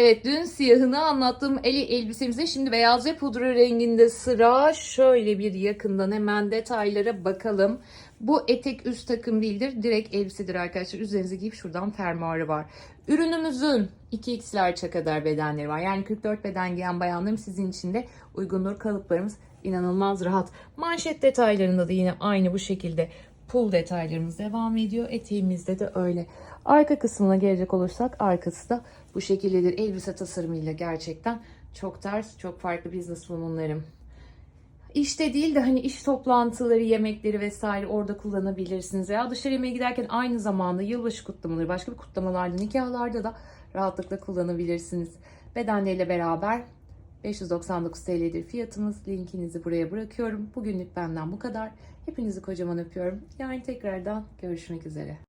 Evet dün siyahını anlattığım eli elbisemizde şimdi beyaz ve pudra renginde sıra. Şöyle bir yakından hemen detaylara bakalım. Bu etek üst takım değildir. Direkt elbisedir arkadaşlar. Üzerinize giyip şuradan fermuarı var. Ürünümüzün 2x'lerçe kadar bedenleri var. Yani 44 beden giyen bayanlarım sizin için de uygundur. Kalıplarımız inanılmaz rahat. Manşet detaylarında da yine aynı bu şekilde pul detaylarımız devam ediyor. Eteğimizde de öyle. Arka kısmına gelecek olursak arkası da bu şekildedir. Elbise tasarımıyla gerçekten çok ters, çok farklı business woman'larım. İşte değil de hani iş toplantıları, yemekleri vesaire orada kullanabilirsiniz. Veya dışarı yemeğe giderken aynı zamanda yılbaşı kutlamaları, başka bir kutlamalarda, nikahlarda da rahatlıkla kullanabilirsiniz. Bedenleriyle beraber 599 TL'dir fiyatımız. Linkinizi buraya bırakıyorum. Bugünlük benden bu kadar. Hepinizi kocaman öpüyorum. Yarın tekrardan görüşmek üzere.